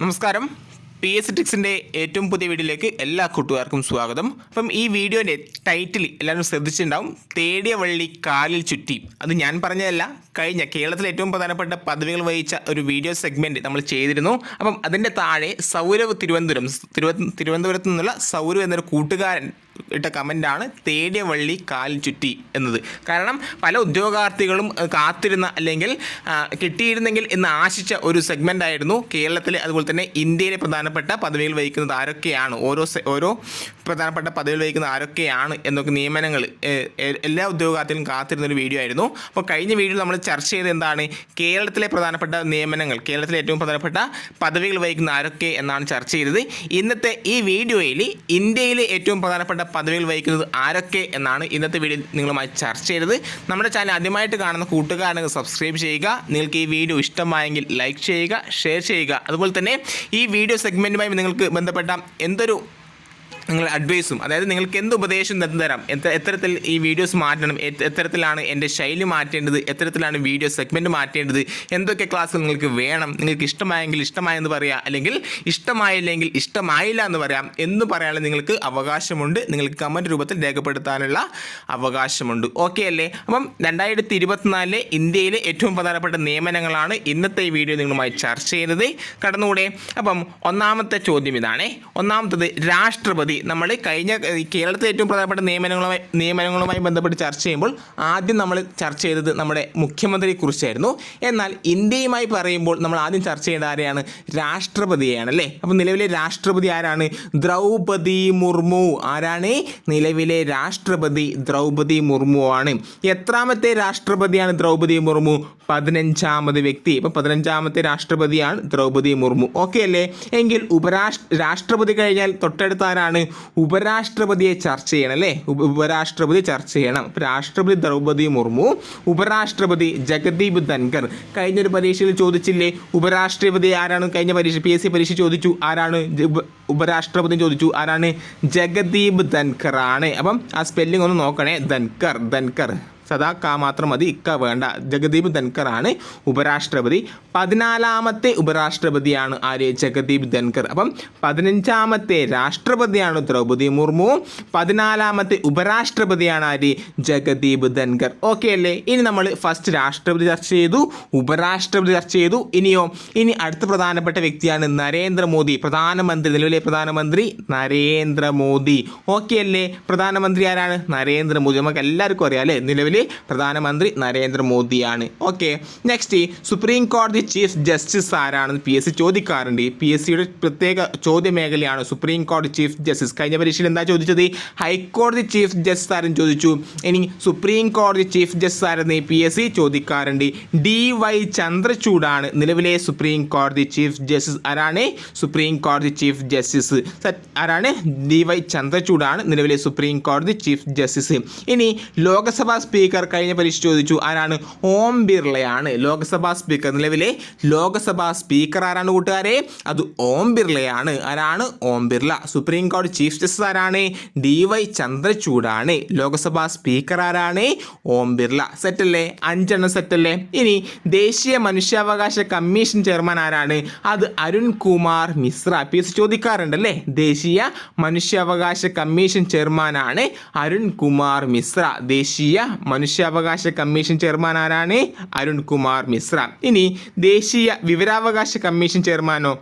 നമസ്കാരം. P S ടിക്സിന്റെ ഏറ്റവും പുതിയ വീഡിയോയിലേക്ക് എല്ലാ കൂട്ടുകാർക്കും സ്വാഗതം. അപ്പം ഈ വീഡിയോന്റെ ടൈറ്റിൽ എല്ലാവരും ശ്രദ്ധിച്ചിട്ടുണ്ടാവും. തേടിയ വള്ളി കാലിൽ ചുറ്റി. അത് ഞാൻ പറഞ്ഞതല്ല. കഴിഞ്ഞ കേരളത്തിലെ ഏറ്റവും പ്രധാനപ്പെട്ട പദവികൾ വഹിച്ച ഒരു വീഡിയോ സെഗ്മെന്റ് നമ്മൾ ചെയ്തിരുന്നു. അപ്പം അതിന്റെ താഴെ സൗരവ് തിരുവനന്തപുരം തിരുവ തിരുവനന്തപുരത്ത് നിന്നുള്ള സൗരവ് എന്നൊരു കൂട്ടുകാരൻ ഇട്ട കമന്റാണ് തേടിയ വള്ളി കാലിൽ ചുറ്റി എന്നത്. കാരണം പല ഉദ്യോഗാർത്ഥികളും കാത്തിരുന്ന അല്ലെങ്കിൽ കിട്ടിയിരുന്നെങ്കിൽ എന്ന് ആശിച്ച ഒരു സെഗ്മെന്റ് ആയിരുന്നു കേരളത്തിലെ അതുപോലെ തന്നെ ഇന്ത്യയിലെ പ്രധാനപ്പെട്ട പദവികൾ വഹിക്കുന്നത് ആരൊക്കെയാണ്? ഓരോ ഓരോ പ്രധാനപ്പെട്ട പദവിയിൽ വഹിക്കുന്ന ആരൊക്കെയാണ് എന്നൊക്കെ നിയമനങ്ങൾ എല്ലാ ഉദ്യോഗാർത്ഥികളും കാത്തിരുന്ന ഒരു വീഡിയോ ആയിരുന്നു. അപ്പോൾ കഴിഞ്ഞ വീഡിയോയിൽ നമ്മൾ ചർച്ച ചെയ്ത് എന്താണ്? കേരളത്തിലെ പ്രധാനപ്പെട്ട നിയമനങ്ങൾ കേരളത്തിലെ ഏറ്റവും പ്രധാനപ്പെട്ട പദവികൾ വഹിക്കുന്ന ആരൊക്കെ എന്നാണ് ചർച്ച ചെയ്തത്. ഇന്നത്തെ ഈ വീഡിയോയിൽ ഇന്ത്യയിലെ ഏറ്റവും പ്രധാനപ്പെട്ട പദവികൾ വഹിക്കുന്നത് ആരൊക്കെ എന്നാണ് ഇന്നത്തെ വീഡിയോ നിങ്ങളുമായി ചർച്ച ചെയ്തത്. നമ്മുടെ ചാനൽ ആദ്യമായിട്ട് കാണുന്ന കൂട്ടുകാരനെ സബ്സ്ക്രൈബ് ചെയ്യുക. നിങ്ങൾക്ക് ഈ വീഡിയോ ഇഷ്ടമായെങ്കിൽ ലൈക്ക് ചെയ്യുക ഷെയർ ചെയ്യുക. അതുപോലെ തന്നെ ഈ വീഡിയോ സെഗ്മെന്റുമായി നിങ്ങൾക്ക് ബന്ധപ്പെട്ട എന്തൊരു നിങ്ങൾ അഡ്വൈസും അതായത് നിങ്ങൾക്ക് എന്ത് ഉപദേശം തരാം? എത്ര എത്തരത്തിൽ ഈ വീഡിയോസ് മാറ്റണം? എത്ത- എത്തരത്തിലാണ് എന്റെ ശൈലി മാറ്റേണ്ടത്? എത്തരത്തിലാണ് വീഡിയോ സെഗ്മെന്റ് മാറ്റേണ്ടത്? എന്തൊക്കെ ക്ലാസ്സുകൾ നിങ്ങൾക്ക് വേണം? നിങ്ങൾക്ക് ഇഷ്ടമായെങ്കിൽ ഇഷ്ടമായെന്ന് പറയാം. അല്ലെങ്കിൽ ഇഷ്ടമായില്ലെങ്കിൽ ഇഷ്ടമായില്ല എന്ന് പറയാം. എന്ന് പറയാനുള്ള നിങ്ങൾക്ക് അവകാശമുണ്ട്. നിങ്ങൾക്ക് കമന്റ് രൂപത്തിൽ രേഖപ്പെടുത്താനുള്ള അവകാശമുണ്ട്. ഓക്കെ അല്ലേ? അപ്പം രണ്ടായിരത്തി ഇരുപത്തിനാലിലെ ഇന്ത്യയിലെ ഏറ്റവും പ്രധാനപ്പെട്ട നിയമനങ്ങളാണ് ഇന്നത്തെ ഈ വീഡിയോ നിങ്ങളുമായി ചർച്ച ചെയ്യുന്നത്. കടന്നുകൂടെ? അപ്പം ഒന്നാമത്തെ ചോദ്യം ഇതാണ്. ഒന്നാമത്തത് രാഷ്ട്രപതി നമ്മൾ കഴിഞ്ഞ കേരളത്തിലെ ഏറ്റവും പ്രധാനപ്പെട്ട നിയമനങ്ങളുമായി നിയമനങ്ങളുമായി ബന്ധപ്പെട്ട് ചർച്ച ചെയ്യുമ്പോൾ ആദ്യം നമ്മൾ ചർച്ച ചെയ്തത് നമ്മുടെ മുഖ്യമന്ത്രിയെക്കുറിച്ചായിരുന്നു. എന്നാൽ ഇന്ത്യയുമായി പറയുമ്പോൾ നമ്മൾ ആദ്യം ചർച്ച ചെയ്യേണ്ട ആരെയാണ്? രാഷ്ട്രപതിയാണ് അല്ലേ അപ്പോൾ നിലവിലെ രാഷ്ട്രപതി ആരാണ്? ദ്രൗപതി മുർമു. ആരാണ്? നിലവിലെ രാഷ്ട്രപതി ദ്രൗപതി മുർമു ആണ്. എത്രാമത്തെ രാഷ്ട്രപതിയാണ് ദ്രൗപതി മുർമു? പതിനഞ്ചാമത് വ്യക്തി. ഇപ്പം പതിനഞ്ചാമത്തെ രാഷ്ട്രപതിയാണ് ദ്രൗപതി മുർമു. ഓക്കെ അല്ലേ? എങ്കിൽ ഉപരാഷ്ട്ര രാഷ്ട്രപതി കഴിഞ്ഞാൽ തൊട്ടടുത്ത ആരാണ്? ഉപരാഷ്ട്രപതിയെ ചർച്ച ചെയ്യണം അല്ലേ? ഉപരാഷ്ട്രപതി ചർച്ച ചെയ്യണം. രാഷ്ട്രപതി ദ്രൗപതി മുർമു ഉപരാഷ്ട്രപതി ജഗദീപ് ധൻകർ കഴിഞ്ഞൊരു പരീക്ഷയിൽ ചോദിച്ചില്ലേ ഉപരാഷ്ട്രപതി ആരാണ്? കഴിഞ്ഞ പരീക്ഷ പി എസ് സി പരീക്ഷ ചോദിച്ചു ആരാണ്? ഉപരാഷ്ട്രപതി ചോദിച്ചു ആരാണ്? ജഗദീപ് ധൻകർ ആണ് അപ്പം ആ സ്പെല്ലിംഗ് ഒന്ന് നോക്കണേ ധൻകർ ധൻകർ സദാ മാത്രം മതി ഇക്ക വേണ്ട. ജഗദീപ് ധൻകർ ആണ് ഉപരാഷ്ട്രപതി. പതിനാലാമത്തെ ഉപരാഷ്ട്രപതിയാണ് ആര്? ജഗദീപ് ധൻകർ അപ്പം പതിനഞ്ചാമത്തെ രാഷ്ട്രപതിയാണ് ദ്രൗപദി മുർമു. പതിനാലാമത്തെ ഉപരാഷ്ട്രപതിയാണ് ആര്? ജഗദീപ് ധൻകർ ഓക്കെ അല്ലേ? ഇനി നമ്മൾ ഫസ്റ്റ് രാഷ്ട്രപതി ചർച്ച ചെയ്തു ഉപരാഷ്ട്രപതി ചർച്ച ചെയ്തു. ഇനിയോ ഇനി അടുത്ത പ്രധാനപ്പെട്ട വ്യക്തിയാണ് നരേന്ദ്രമോദി. പ്രധാനമന്ത്രി നിലവിലെ പ്രധാനമന്ത്രി നരേന്ദ്രമോദി. ഓക്കെ അല്ലേ? പ്രധാനമന്ത്രി ആരാണ്? നരേന്ദ്രമോദി. നമുക്ക് എല്ലാവർക്കും അറിയാം അല്ലേ? നിലവിലെ പ്രധാനമന്ത്രി നരേന്ദ്രമോദിയാണ്. ഓക്കെ നെക്സ്റ്റ് സുപ്രീം കോടതി ചീഫ് ജസ്റ്റിസ് ആരാണെന്ന് പി എസ് സി ചോദിക്കാറുണ്ട്. പി എസ് സിയുടെ പ്രത്യേക ചോദ്യമേഖലയാണ് സുപ്രീം കോടതി ചീഫ് ജസ്റ്റിസ് കഴിഞ്ഞ പരീക്ഷയിൽ എന്താ ചോദിച്ചത്? ഹൈക്കോടതി ചീഫ് ജസ്റ്റിസ് ആരും ചോദിച്ചു. ഇനി സുപ്രീം കോടതി ചീഫ് ജസ്റ്റിസ് ആരെന്ന് പി എസ് സി ചോദിക്കാറുണ്ട്. ഡി വൈ ചന്ദ്രചൂഡാണ്. നിലവിലെ സുപ്രീം കോടതി ചീഫ് ജസ്റ്റിസ് ആരാണ്? സുപ്രീം കോടതി ചീഫ് ജസ്റ്റിസ് ആരാണ്? ഡി വൈ ചന്ദ്രചൂഡാണ് നിലവിലെ സുപ്രീം കോടതി ചീഫ് ജസ്റ്റിസ് ഇനി ലോക്സഭാ സ്പീക്കർ കഴിഞ്ഞ പരീക്ഷ ചോദിച്ചു ആരാണ്? ഓം ബിർളയാണ് ലോക്സഭാ സ്പീക്കർ. നിലവിലെ ലോക്സഭാ സ്പീക്കർ ആരാണ് കൂട്ടുകാരെ? അത് ഓം ബിർളയാണ്. ആരാണ്? ഓം ബിർള. സുപ്രീം കോടതി ചീഫ് ജസ്റ്റിസ് ആരാണ്? ഡി വൈ ചന്ദ്രചൂഡാണ്. ലോക്സഭാ സ്പീക്കർ ആരാണ്? ഓം ബിർള. സെറ്റല്ലേ? അഞ്ചെണ്ണം സെറ്റല്ലേ? ഇനി ദേശീയ മനുഷ്യാവകാശ കമ്മീഷൻ ചെയർമാൻ ആരാണ്? അത് അരുൺ കുമാർ മിശ്ര. പി എസ് ചോദിക്കാറുണ്ടല്ലേ? ദേശീയ മനുഷ്യാവകാശ കമ്മീഷൻ ചെയർമാനാണ് അരുൺ കുമാർ മിശ്ര. ദേശീയ മനുഷ്യാവകാശ കമ്മീഷൻ ചെയർമാൻ ആരാണ്? അരുൺ കുമാർ മിശ്ര. ഇനി ദേശീയ വിവരാവകാശ കമ്മീഷൻ ചെയർമാനോ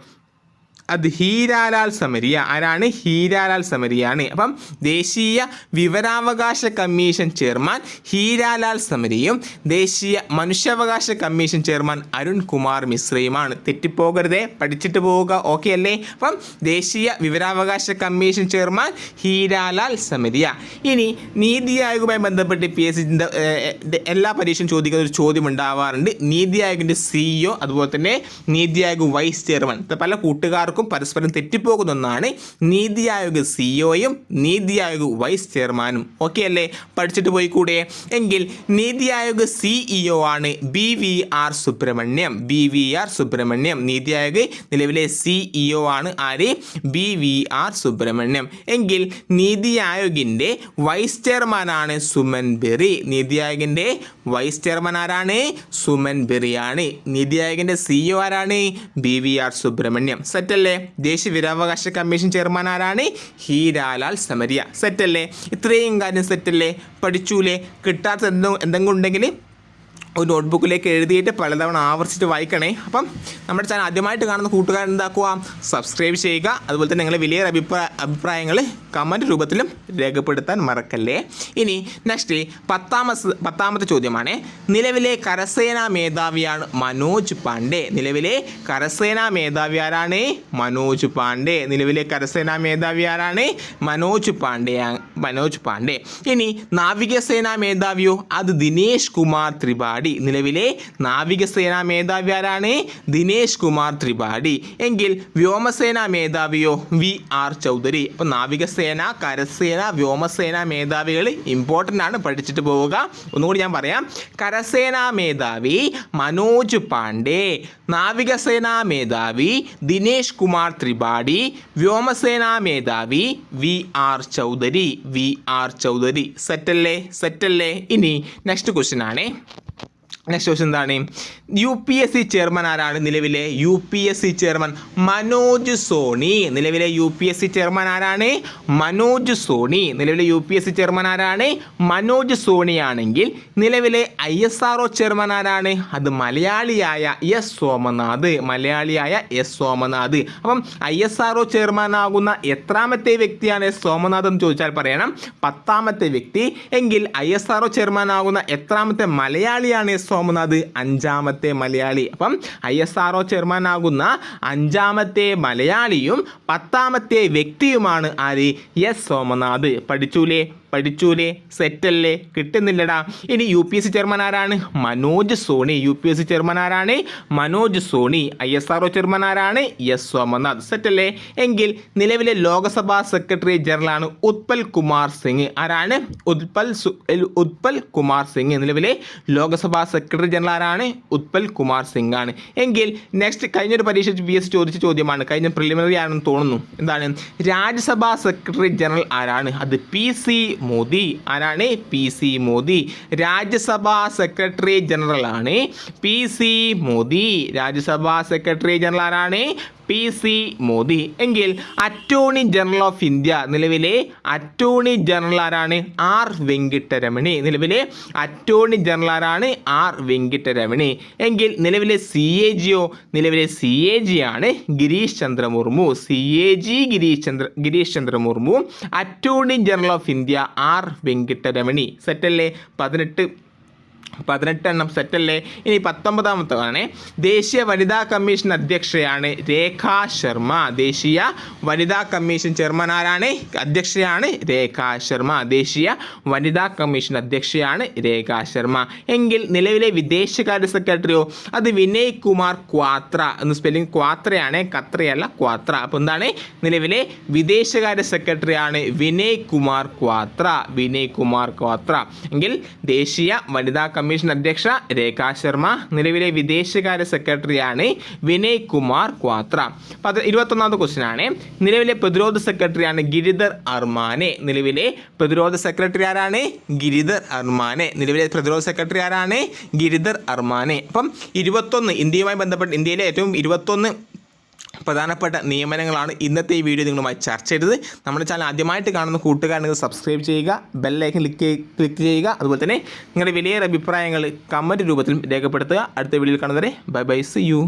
അത് ഹീരാലാൽ സമരിയ. ആരാണ്? ഹീരാലാൽ സമരിയാണ്. അപ്പം ദേശീയ വിവരാവകാശ കമ്മീഷൻ ചെയർമാൻ ഹീരാലാൽ സമരിയും ദേശീയ മനുഷ്യാവകാശ കമ്മീഷൻ ചെയർമാൻ അരുൺ കുമാർ മിശ്രയുമാണ്. തെറ്റിപ്പോകരുതേ പഠിച്ചിട്ട് പോവുക ഓക്കെ അല്ലേ? അപ്പം ദേശീയ വിവരാവകാശ കമ്മീഷൻ ചെയർമാൻ ഹീരാലാൽ സമരിയ. ഇനി നീതി ആയോഗുമായി ബന്ധപ്പെട്ട് പി എസ് എല്ലാ പരീക്ഷയും ചോദിക്കുന്ന ഒരു ചോദ്യം ഉണ്ടാവാറുണ്ട്. നീതി ആയോഗിന്റെ സിഇഒ അതുപോലെ തന്നെ നീതി ആയോഗ് വൈസ് ചെയർമാൻ. പല പല കൂട്ടുകാർക്കും പരസ്പരം തെറ്റിപ്പോകുന്ന ഒന്നാണ് നീതി ആയോഗ് സിഇഒയും നീതി ആയോഗ് വൈസ് ചെയർമാനും ഓക്കെ അല്ലേ? പഠിച്ചിട്ട് പോയി കൂടെ എങ്കിൽ നീതി ആയോഗ് സിഇഒ ആണ് B V R Subrahmanyam. B V R Subrahmanyam. Niti Aayog നിലവിലെ സിഇഒ ആണ് ആര്? B V R Subrahmanyam. എങ്കിൽ നീതി ആയോഗിന്റെ വൈസ് ചെയർമാനാണ് സുമൻ ബെറി. നീതി ആയോഗിന്റെ വൈസ് ചെയർമാൻ ആരാണ്? സുമൻ ബെറിയാണ്. നീതി ആയോഗിന്റെ സിഇഒ ആരാണ്? B V R Subrahmanyam. സെറ്റല്ലേ ദേശീയ വിവരാവകാശ കമ്മീഷൻ ചെയർമാൻ ആരാണ്? ഹീരാലാൽ സമരിയ. സെറ്റല്ലേ? ഇത്രയും കാര്യം സെറ്റല്ലേ? പഠിച്ചൂലേ? കിട്ടാത്ത എന്തെങ്കിലും ഉണ്ടെങ്കിൽ ഒരു നോട്ട്ബുക്കിലേക്ക് എഴുതിയിട്ട് പലതവണ ആവർത്തിച്ച് വായിക്കണേ. അപ്പം നമ്മുടെ ചാനൽ ആദ്യമായിട്ട് കാണുന്ന കൂട്ടുകാർ എന്താക്കുക? സബ്സ്ക്രൈബ് ചെയ്യുക. അതുപോലെ തന്നെ നിങ്ങളുടെ വലിയ അഭിപ്രായ അഭിപ്രായങ്ങൾ കമന്റ് രൂപത്തിലും രേഖപ്പെടുത്താൻ മറക്കല്ലേ? ഇനി നെക്സ്റ്റ് പത്താമത്തെ പത്താമത്തെ ചോദ്യമാണ്. നിലവിലെ കരസേനാ മേധാവിയാണ് മനോജ് പാണ്ഡെ. നിലവിലെ കരസേനാ മേധാവി ആരാണ്? മനോജ് പാണ്ഡെ. നിലവിലെ കരസേനാ മേധാവി ആരാണ്? മനോജ് പാണ്ഡെ മനോജ് പാണ്ഡെ. ഇനി നാവികസേനാ മേധാവിയോ? അത് ദിനേശ് കുമാർ ത്രിപാഠി. നിലവിലെ നാവികസേനാ മേധാവി ആരാണ്? ദിനേശ് കുമാർ ത്രിപാഠി എങ്കിൽ വ്യോമസേനാ മേധാവിയോ വി ആർ ചൗധരി. അപ്പോൾ നാവികസേന കരസേന വ്യോമസേന മേധാവികൾ ഇമ്പോർട്ടന്റ് ആണ് പഠിച്ചിട്ട് പോവുക. ഒന്നുകൂടി ഞാൻ പറയാം. കരസേനാ മേധാവി മനോജ് പാണ്ഡെ നാവികസേനാ മേധാവി ദിനേശ് കുമാർ ത്രിപാഠി വ്യോമസേനാ മേധാവി V R Chaudhari. V R Chaudhari. സെറ്റല്ലേ? സെറ്റല്ലേ? ഇനി നെക്സ്റ്റ് ക്വസ്റ്റ്യൻ ആണ്. നെക്സ്റ്റ് ക്വസ്റ്റ്യൻ എന്താണ്? U P S C chairman ആരാണ് നിലവിലെ? U P S C chairman Manoj Soni. നിലവിലെ U P S C chairman ആരാണ്? മനോജ് സോണി. നിലവിലെ U P S C chairman ആരാണ്? മനോജ് സോണി ആണെങ്കിൽ നിലവിലെ I S R O chairman ആരാണ്? അത് മലയാളിയായ എസ് സോമനാഥ്. മലയാളിയായ എസ് സോമനാഥ്. അപ്പം I S R O chairman ആകുന്ന എത്രാമത്തെ വ്യക്തിയാണ് എസ് സോമനാഥ് എന്ന് ചോദിച്ചാൽ പറയണം. പത്താമത്തെ വ്യക്തി. എങ്കിൽ I S R O chairman ആകുന്ന എത്രാമത്തെ മലയാളിയാണ് എസ് സോമനാഥ് അഞ്ചാമത്തെ മലയാളി. അപ്പം I S R O chairman ആകുന്ന അഞ്ചാമത്തെ മലയാളിയും പത്താമത്തെ വ്യക്തിയുമാണ് ആര്? എസ്. സോമനാഥ്. പഠിച്ചൂലേ? പഠിച്ചൂലേ? സെറ്റല്ലേ? കിട്ടുന്നില്ലടാ. ഇനി U P S C chairman ആരാണ്? Manoj Soni. U P S C chairman ആരാണ്? Manoj Soni. I S R O chairman ആരാണ്? എസ്. സോമനാഥ്. സെറ്റല്ലേ? എങ്കിൽ നിലവിലെ ലോക്സഭാ സെക്രട്ടറി ജനറലാണ് ഉത്പൽ കുമാർ സിംഗ്. ആരാണ്? ഉത്പൽ ഉത്പൽ കുമാർ സിംഗ്. നിലവിലെ ലോക്സഭാ സെക്രട്ടറി ജനറൽ ആരാണ്? ഉത്പൽ കുമാർ സിംഗ് ആണ്. എങ്കിൽ നെക്സ്റ്റ് കഴിഞ്ഞൊരു പരീക്ഷ ബി എസ് ചോദിച്ച ചോദ്യമാണ്. കഴിഞ്ഞ പ്രിലിമിനറി ആണെന്ന് തോന്നുന്നു. എന്താണ്? രാജ്യസഭാ സെക്രട്ടറി ജനറൽ ആരാണ്? അത് പി സി മോദി. ആരാണ്? P C Modi. Rajya Sabha secretary general ആണ് P C Modi. Rajya Sabha secretary general ആരാണ്? P C Modi. എങ്കിൽ അറ്റോർണി ജനറൽ ഓഫ് ഇന്ത്യ നിലവിലെ അറ്റോർണി ജനറൽ ആരാണ്? ആർ വെങ്കിട്ടരമണി. നിലവിലെ അറ്റോർണി ജനറൽ ആരാണ്? ആർ വെങ്കിട്ടരമണി. എങ്കിൽ നിലവിലെ സി എ ജിയോ? നിലവിലെ സി എ ജി ആണ് Girish Chandra Murmu. C A G Girish Chandra Girish Chandra Murmu. Attorney general of India R Venkataramani. സെറ്റല്ലേ? പതിനെട്ട് പതിനെട്ടെണ്ണം സെറ്റല്ലേ ഇനി പത്തൊമ്പതാമത്തെ ആണ് ദേശീയ വനിതാ കമ്മീഷൻ അധ്യക്ഷയാണ് രേഖാ ശർമ്മ. ദേശീയ വനിതാ കമ്മീഷൻ ചെയർമാൻ ആരാണ്? അധ്യക്ഷയാണ് രേഖാ ശർമ്മ. ദേശീയ വനിതാ കമ്മീഷൻ അധ്യക്ഷയാണ് രേഖാ ശർമ്മ. എങ്കിൽ നിലവിലെ വിദേശകാര്യ സെക്രട്ടറിയോ? അത് വിനയ് കുമാർ ക്വാത്ര എന്ന് സ്പെല്ലിംഗ് ക്വാത്രയാണ്. കത്രയല്ല ക്വാത്ര. അപ്പോൾ എന്താണ്? നിലവിലെ വിദേശകാര്യ സെക്രട്ടറിയാണ് വിനയ് കുമാർ ക്വാത്ര. വിനയ് കുമാർ ക്വാത്ര. എങ്കിൽ ദേശീയ വനിതാ കമ്മീഷൻ അധ്യക്ഷ രേഖാ ശർമ്മ നിലവിലെ വിദേശകാര്യ സെക്രട്ടറിയാണ് വിനയ് കുമാർ ക്വാത്ര. പത് ഇരുപത്തൊന്നാമത്തെ ക്വസ്റ്റ്യൻ ആണ് നിലവിലെ പ്രതിരോധ സെക്രട്ടറിയാണ് ഗിരിധർ അർമാനെ. നിലവിലെ പ്രതിരോധ സെക്രട്ടറി ആരാണ്? ഗിരിധർ അർമാനെ. നിലവിലെ പ്രതിരോധ സെക്രട്ടറി ആരാണ്? ഗിരിധർ അർമാനെ. അപ്പം ഇരുപത്തൊന്ന് ഇന്ത്യയുമായി ബന്ധപ്പെട്ട് ഇന്ത്യയിലെ ഏറ്റവും ഇരുപത്തൊന്ന് പ്രധാനപ്പെട്ട നിയമനങ്ങളാണ് ഇന്നത്തെ ഈ വീഡിയോ നിങ്ങളുമായി ചർച്ച ചെയ്തത്. നമ്മുടെ ചാനൽ ആദ്യമായിട്ട് കാണുന്ന കൂട്ടുകാരങ്ങൾ സബ്സ്ക്രൈബ് ചെയ്യുക ബെല്ലൈക്കൻ ക്ലിക്ക് ക്ലിക്ക് ചെയ്യുക. അതുപോലെ തന്നെ നിങ്ങളുടെ വിലയേറെ അഭിപ്രായങ്ങൾ കമന്റ് രൂപത്തിലും രേഖപ്പെടുത്തുക. അടുത്ത വീഡിയോയിൽ കാണുന്നവരെ ബൈ ബൈ സി യു